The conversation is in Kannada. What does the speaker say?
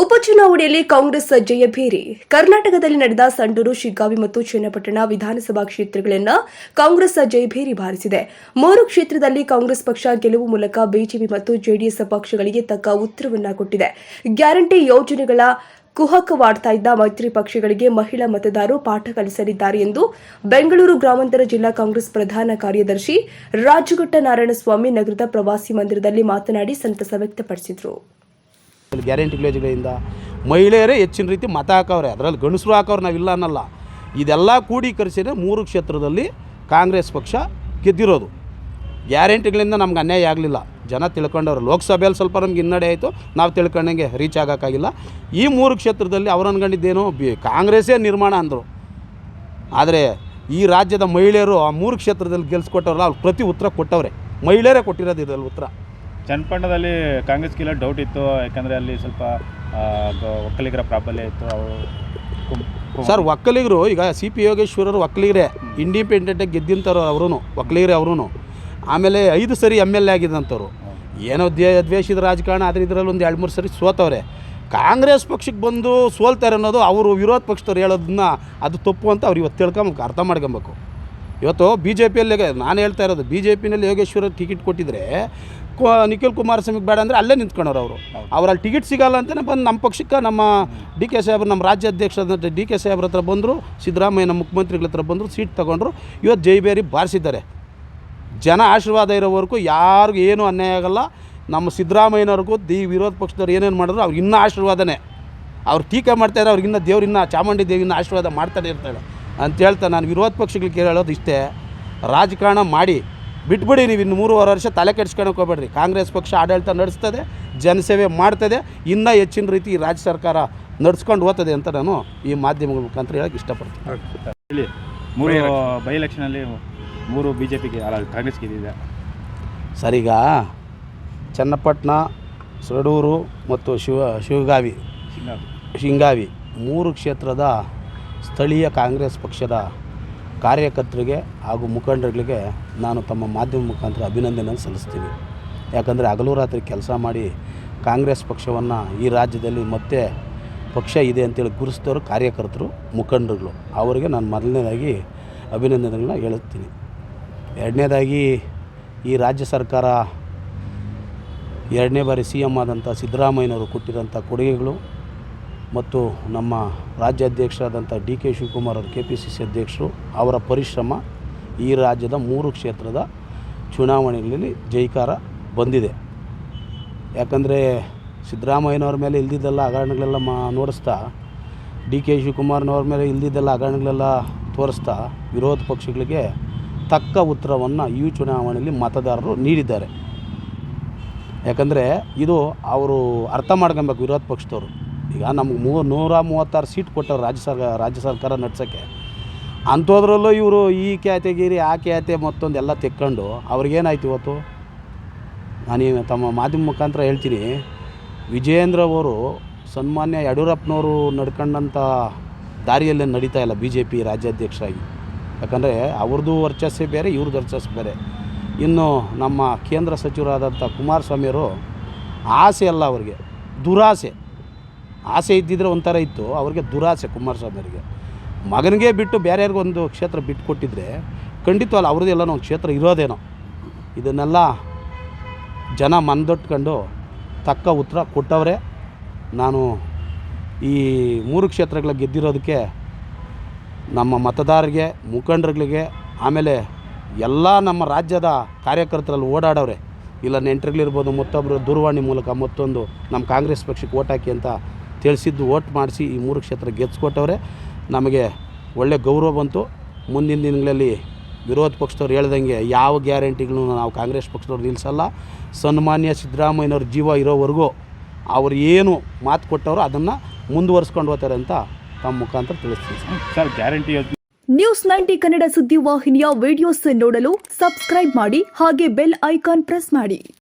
ಉಪಚುನಾವಣೆಯಲ್ಲಿ ಕಾಂಗ್ರೆಸ್ ಜಯಭೇರಿ ಕರ್ನಾಟಕದಲ್ಲಿ ನಡೆದ ಸಂಡೂರು, ಶಿಗ್ಗಾವಿ ಮತ್ತು ಚನ್ನಪಟ್ಟಣ ವಿಧಾನಸಭಾ ಕ್ಷೇತ್ರಗಳನ್ನ ಕಾಂಗ್ರೆಸ್ ಜಯಭೇರಿ ಬಾರಿಸಿದೆ. ಮೂರು ಕ್ಷೇತ್ರದಲ್ಲಿ ಕಾಂಗ್ರೆಸ್ ಪಕ್ಷ ಗೆಲುವು ಮೂಲಕ ಬಿಜೆಪಿ ಮತ್ತು ಜೆಡಿಎಸ್ ಪಕ್ಷಗಳಿಗೆ ತಕ್ಕ ಉತ್ತರವನ್ನ ಕೊಟ್ಟಿದೆ. ಗ್ಯಾರಂಟಿ ಯೋಜನೆಗಳ ಕುಹಕವಾಡ್ತಾ ಇದ್ದ ಮೈತ್ರಿ ಪಕ್ಷಗಳಿಗೆ ಮಹಿಳಾ ಮತದಾರರು ಪಾಠ ಕಲಿಸಲಿದ್ದಾರೆ ಎಂದು ಬೆಂಗಳೂರು ಗ್ರಾಮಾಂತರ ಜಿಲ್ಲಾ ಕಾಂಗ್ರೆಸ್ ಪ್ರಧಾನ ಕಾರ್ಯದರ್ಶಿ ರಾಜುಘಟ್ಟ ನಾರಾಯಣಸ್ವಾಮಿ ನಗರದ ಪ್ರವಾಸಿ ಮಂದಿರದಲ್ಲಿ ಮಾತನಾಡಿ ಸಂತಸ ವ್ಯಕ್ತಪಡಿಸಿದರು. ಗ್ಯಾರಂಟಿ ವಿಲೇಜ್ಗಳಿಂದ ಮಹಿಳೆಯರೇ ಹೆಚ್ಚಿನ ರೀತಿ ಮತ ಹಾಕವ್ರೆ. ಅದರಲ್ಲಿ ಗಂಡಸರು ಹಾಕವ್ರೆ ನಾವಿಲ್ಲ ಅನ್ನಲ್ಲ. ಇದೆಲ್ಲ ಕೂಡೀಕರಿಸಿದ್ರೆ ಮೂರು ಕ್ಷೇತ್ರದಲ್ಲಿ ಕಾಂಗ್ರೆಸ್ ಪಕ್ಷ ಗೆದ್ದಿರೋದು. ಗ್ಯಾರಂಟಿಗಳಿಂದ ನಮ್ಗೆ ಅನ್ಯಾಯ ಆಗಲಿಲ್ಲ. ಜನ ತಿಳ್ಕೊಂಡವ್ರು. ಲೋಕಸಭೆಯಲ್ಲಿ ಸ್ವಲ್ಪ ನಮ್ಗೆ ಹಿನ್ನಡೆ ಆಯಿತು. ನಾವು ತಿಳ್ಕೊಂಡಂಗೆ ರೀಚ್ ಆಗೋಕ್ಕಾಗಿಲ್ಲ. ಈ ಮೂರು ಕ್ಷೇತ್ರದಲ್ಲಿ ಅವ್ರು ಅನ್ಕೊಂಡಿದ್ದೇನು ಬಿ ಕಾಂಗ್ರೆಸ್ಸೇ ನಿರ್ಮಾಣ ಅಂದರು. ಆದರೆ ಈ ರಾಜ್ಯದ ಮಹಿಳೆಯರು ಆ ಮೂರು ಕ್ಷೇತ್ರದಲ್ಲಿ ಗೆಲ್ಸ್ಕೊಟ್ಟವ್ರಲ್ಲ, ಅವ್ರು ಪ್ರತಿ ಉತ್ತರ ಕೊಟ್ಟವ್ರೆ. ಮಹಿಳೆಯರೇ ಕೊಟ್ಟಿರೋದು ಇದರಲ್ಲಿ ಉತ್ತರ. ಚನ್ನಪಟ್ಟಣದಲ್ಲಿ ಕಾಂಗ್ರೆಸ್ ಡೌಟ್ ಇತ್ತು, ಯಾಕಂದರೆ ಅಲ್ಲಿ ಸ್ವಲ್ಪ ಒಕ್ಕಲಿಗರ ಪ್ರಾಬಲ್ಯ ಇತ್ತು ಸರ್, ಒಕ್ಕಲಿಗರು, ಈಗ ಸಿ ಪಿ ಯೋಗೇಶ್ವರರು ಒಕ್ಕಲಿಗರೇ ಇಂಡಿಪೆಂಡೆಂಟಾಗಿ ಗೆದ್ದಿಂತವ್ರು ಅವರು ಒಕ್ಕಲಿಗರೇ ಅವರು ಆಮೇಲೆ ಐದು ಸರಿ ಎಂ ಎಲ್ ಎ ಆಗಿದ್ದಂಥವ್ರು. ಏನೋ ದ್ವೇ ದ್ವೇಷದ ರಾಜಕಾರಣ, ಆದರೆ ಇದರಲ್ಲಿ ಒಂದು ಎರಡು ಮೂರು ಸರಿ ಸೋತವ್ರೆ. ಕಾಂಗ್ರೆಸ್ ಪಕ್ಷಕ್ಕೆ ಬಂದು ಸೋಲ್ತಾರೆ ಅನ್ನೋದು ಅವರು ವಿರೋಧ ಪಕ್ಷದವ್ರು ಹೇಳೋದನ್ನ ಅದು ತಪ್ಪು ಅಂತ ಅವ್ರು ಇವತ್ತು ತಿಳ್ಕೊಂಬೇಕು, ಅರ್ಥ ಮಾಡ್ಕೊಬೇಕು. ಇವತ್ತು ಬಿ ಜೆ ಪಿಯಲ್ಲಿ ನಾನು ಹೇಳ್ತಾ ಇರೋದು ಬಿ ಜೆ ಪಿನಲ್ಲಿ ಯೋಗೇಶ್ವರ ಟಿಕೆಟ್ ಕೊಟ್ಟಿದ್ರೆ ನಿಖಿಲ್ ಕುಮಾರಸ್ವಾಮಿಗೆ ಬೇಡ ಅಂದರೆ ಅಲ್ಲೇ ನಿಂತ್ಕೊಂಡವ್ರು ಅವರು. ಅವರಲ್ಲಿ ಟಿಕೆಟ್ ಸಿಗಲ್ಲ ಅಂತಲೇ ಬಂದು ನಮ್ಮ ಪಕ್ಷಕ್ಕೆ ನಮ್ಮ ಡಿ ಕೆ ಸಾಹೇಬ್ರು, ನಮ್ಮ ರಾಜ್ಯಾಧ್ಯಕ್ಷ ಡಿ ಕೆ ಸಾಹೇಬ್ರ ಹತ್ರ ಬಂದರು ಸಿದ್ದರಾಮಯ್ಯ ನಮ್ಮ ಮುಖ್ಯಮಂತ್ರಿಗಳ ಹತ್ರ ಬಂದರು, ಸೀಟ್ ತಗೊಂಡ್ರು. ಇವತ್ತು ಜೈಬೇರಿ ಬಾರಿಸಿದ್ದಾರೆ. ಜನ ಆಶೀರ್ವಾದ ಇರೋವರೆಗೂ ಯಾರಿಗೂ ಏನೂ ಅನ್ಯಾಯ ಆಗಲ್ಲ. ನಮ್ಮ ಸಿದ್ದರಾಮಯ್ಯನವ್ರಿಗೂ ದಿ ವಿರೋಧ ಪಕ್ಷದವ್ರು ಏನೇನು ಮಾಡಿದ್ರು, ಅವ್ರಿಗೆ ಇನ್ನೂ ಆಶೀರ್ವಾದನೇ. ಅವ್ರು ಟೀಕೆ ಮಾಡ್ತಾಯಿದ್ರೆ ಅವ್ರಿಗಿನ್ನ ದೇವ್ರಿನ್ನ ದೇವ್ರು ಇನ್ನೂ ಚಾಮುಂಡಿ ದೇವಿನ ಆಶೀರ್ವಾದ ಮಾಡ್ತಾನೆ ಇರ್ತಾಳೆ. ಅಂತ ಹೇಳ್ತಾ ನಾನು ವಿರೋಧ ಪಕ್ಷಗಳಿಗೆ ಕೇಳೋದು ಇಷ್ಟೇ. ರಾಜಕಾರಣ ಮಾಡಿ. ಬಿಟ್ಬಿಡಿ ನೀವು ಇನ್ನು ಮೂರುವರೆ ವರ್ಷ ತಲೆ ಕೆಡ್ಸ್ಕೊಳಕ್ಕೆ ಹೋಗ್ಬೇಡ್ರಿ. ಕಾಂಗ್ರೆಸ್ ಪಕ್ಷ ಆಡಳಿತ ನಡೆಸ್ತದೆ ಜನಸೇವೆ ಮಾಡ್ತದೆ ಇನ್ನೂ ಹೆಚ್ಚಿನ ರೀತಿ ರಾಜ್ಯ ಸರ್ಕಾರ ನಡ್ಸ್ಕೊಂಡು ಹೋಗ್ತದೆ ಅಂತ ನಾನು ಈ ಮಾಧ್ಯಮಗಳ ಮುಖಾಂತರ ಹೇಳಕ್ಕೆ ಇಷ್ಟಪಡ್ತೀನಿ. ಹೇಳಿ ಮೂರು ಬೈ ಎಲೆಕ್ಷನಲ್ಲಿ ಮೂರು ಬಿ ಜೆ ಪಿಗೆ ಅಲ್ಲ ಕಾಂಗ್ರೆಸ್ ಗೆದ್ದಿದೆ ಸರ್ ಈಗ ಚನ್ನಪಟ್ಟಣ ಸಡೂರು ಮತ್ತು ಶಿವ ಶಿವಗಾವಿ ಶಿಂಗಾವಿ ಮೂರು ಕ್ಷೇತ್ರದ ಸ್ಥಳೀಯ ಕಾಂಗ್ರೆಸ್ ಪಕ್ಷದ ಕಾರ್ಯಕರ್ತರಿಗೆ ಹಾಗೂ ಮುಖಂಡರುಗಳಿಗೆ ನಾನು ತಮ್ಮ ಮಾಧ್ಯಮ ಮುಖಾಂತರ ಅಭಿನಂದನೆ ಸಲ್ಲಿಸ್ತೀನಿ. ಯಾಕಂದರೆ ಹಗಲು ರಾತ್ರಿ ಕೆಲಸ ಮಾಡಿ ಕಾಂಗ್ರೆಸ್ ಪಕ್ಷವನ್ನು ಈ ರಾಜ್ಯದಲ್ಲಿ ಮತ್ತೆ ಪಕ್ಷ ಇದೆ ಅಂತೇಳಿ ಗುರುಸಿದವರು ಕಾರ್ಯಕರ್ತರು, ಮುಖಂಡರುಗಳು. ಅವರಿಗೆ ನಾನು ಮೊದಲನೇದಾಗಿ ಅಭಿನಂದನೆಗಳನ್ನ ಹೇಳುತ್ತೀನಿ. ಎರಡನೇದಾಗಿ ಈ ರಾಜ್ಯ ಸರ್ಕಾರ ಎರಡನೇ ಬಾರಿ ಸಿ ಎಂ ಆದಂಥ ಸಿದ್ದರಾಮಯ್ಯನವರು ಕೊಟ್ಟಿರೋಂಥ ಕೊಡುಗೆಗಳು ಮತ್ತು ನಮ್ಮ ರಾಜ್ಯಾಧ್ಯಕ್ಷರಾದಂಥ ಡಿ ಕೆ ಶಿವಕುಮಾರ್ ಅವರು ಕೆ ಪಿ ಸಿ ಸಿ ಅಧ್ಯಕ್ಷರು, ಅವರ ಪರಿಶ್ರಮ ಈ ರಾಜ್ಯದ ಮೂರು ಕ್ಷೇತ್ರದ ಚುನಾವಣೆಗಳಲ್ಲಿ ಜೈಕಾರ ಬಂದಿದೆ. ಯಾಕಂದರೆ ಸಿದ್ದರಾಮಯ್ಯನವ್ರ ಮೇಲೆ ಇಲ್ದಿದ್ದೆಲ್ಲ ಹಗರಣಗಳೆಲ್ಲ ಮಾ ನೋಡಿಸ್ತಾ, ಡಿ ಕೆ ಶಿವಕುಮಾರ್ನವ್ರ ಮೇಲೆ ಇಲ್ದಿದ್ದೆಲ್ಲ ಹಗರಣಗಳೆಲ್ಲ ತೋರಿಸ್ತಾ ವಿರೋಧ ಪಕ್ಷಗಳಿಗೆ ತಕ್ಕ ಉತ್ತರವನ್ನು ಈ ಚುನಾವಣೆಯಲ್ಲಿ ಮತದಾರರು ನೀಡಿದ್ದಾರೆ. ಯಾಕಂದರೆ ಇದು ಅವರು ಅರ್ಥ ಮಾಡ್ಕೊಬೇಕು ವಿರೋಧ ಪಕ್ಷದವರು. ಈಗ ನಮ್ಗೆ ಮೂರು ನೂರ ಮೂವತ್ತಾರು ಸೀಟ್ ಕೊಟ್ಟವ್ರು ರಾಜ್ಯ ಸರ್ಕಾರ ರಾಜ್ಯ ಸರ್ಕಾರ ನಡ್ಸೋಕ್ಕೆ. ಅಂಥದ್ರಲ್ಲೂ ಇವರು ಈ ಕ್ಯಾತೆಗಿರಿ ಆ ಕ್ಯಾತೆ ಮತ್ತೊಂದು ಎಲ್ಲ ತೆಕ್ಕೊಂಡು ಅವ್ರಿಗೇನಾಯ್ತು ಇವತ್ತು? ನಾನು ತಮ್ಮ ಮಾಧ್ಯಮ ಮುಖಾಂತರ ಹೇಳ್ತೀನಿ. ವಿಜಯೇಂದ್ರ ಅವರು ಸನ್ಮಾನ್ಯ ಯಡಿಯೂರಪ್ಪನವರು ನಡ್ಕೊಂಡಂಥ ದಾರಿಯಲ್ಲೇ ನಡೀತಾ ಇಲ್ಲ ಬಿ ಜೆ ಪಿ ರಾಜ್ಯಾಧ್ಯಕ್ಷರಾಗಿ. ಯಾಕಂದರೆ ಅವ್ರದ್ದು ವರ್ಚಸ್ಸೇ ಬೇರೆ, ಇವ್ರದ್ದು ವರ್ಚಸ್ಸು ಬೇರೆ. ಇನ್ನು ನಮ್ಮ ಕೇಂದ್ರ ಸಚಿವರಾದಂಥ ಕುಮಾರಸ್ವಾಮಿಯವರು ಆಸೆ ಅಲ್ಲ ಅವರಿಗೆ, ದುರಾಸೆ. ಆಸೆ ಇದ್ದಿದ್ರೆ ಒಂಥರ ಇತ್ತು. ಅವ್ರಿಗೆ ದುರಾಸೆ ಕುಮಾರಸ್ವಾಮಿಯವರಿಗೆ. ಮಗನಿಗೆ ಬಿಟ್ಟು ಬೇರೆಯವ್ರಿಗೆ ಒಂದು ಕ್ಷೇತ್ರ ಬಿಟ್ಟು ಕೊಟ್ಟಿದ್ರೆ ಖಂಡಿತವಲ್ಲ ಅವ್ರದ್ದು ಎಲ್ಲನೋ ಒಂದು ಕ್ಷೇತ್ರ ಇರೋದೇನೋ. ಇದನ್ನೆಲ್ಲ ಜನ ಮನದೊಟ್ಕೊಂಡು ತಕ್ಕ ಉತ್ತರ ಕೊಟ್ಟವರೇ. ನಾನು ಈ ಮೂರು ಕ್ಷೇತ್ರಗಳ ಗೆದ್ದಿರೋದಕ್ಕೆ ನಮ್ಮ ಮತದಾರರಿಗೆ, ಮುಖಂಡರುಗಳಿಗೆ, ಆಮೇಲೆ ಎಲ್ಲ ನಮ್ಮ ರಾಜ್ಯದ ಕಾರ್ಯಕರ್ತರಲ್ಲಿ ಓಡಾಡೋರೆ ಇಲ್ಲ ನೆಂಟರುಗಳಿರ್ಬೋದು ಮತ್ತೊಬ್ಬರು ದೂರವಾಣಿ ಮೂಲಕ ಮತ್ತೊಂದು ನಮ್ಮ ಕಾಂಗ್ರೆಸ್ ಪಕ್ಷಕ್ಕೆ ಓಟ್ ಹಾಕಿ ಅಂತ ತಿಳಿಸಿದ್ದು ಓಟ್ ಮಾಡಿಸಿ ಈ ಮೂರು ಕ್ಷೇತ್ರ ಗೆದ್ದುಕೊಟ್ಟವ್ರೆ ನಮಗೆ ಒಳ್ಳೆ ಗೌರವ ಬಂತು. ಮುಂದಿನ ದಿನಗಳಲ್ಲಿ ವಿರೋಧ ಪಕ್ಷದವ್ರು ಹೇಳ್ದಂಗೆ ಯಾವ ಗ್ಯಾರಂಟಿಗಳನ್ನು ನಾವು ಕಾಂಗ್ರೆಸ್ ಪಕ್ಷದವ್ರು ನಿಲ್ಲಿಸಲ್ಲ ಸನ್ಮಾನ್ಯ ಸಿದ್ದರಾಮಯ್ಯನವ್ರ ಜೀವ ಇರೋವರೆಗೂ ಅವ್ರು ಏನು ಮಾತು ಕೊಟ್ಟವರು ಅದನ್ನು ಮುಂದುವರಿಸ್ಕೊಂಡು ಹೋಗ್ತಾರೆ ಅಂತ ತಮ್ಮ ಮುಖಾಂತರ ತಿಳಿಸ್ತೀನಿ sir. Guarantee news ninety Kannada ಸುದ್ದಿ ವಾಹಿನಿಯ ವಿಡಿಯೋಸ್ ನೋಡಲು ಸಬ್ಸ್ಕ್ರೈಬ್ ಮಾಡಿ ಹಾಗೆ ಬೆಲ್ ಐಕಾನ್ ಪ್ರೆಸ್ ಮಾಡಿ.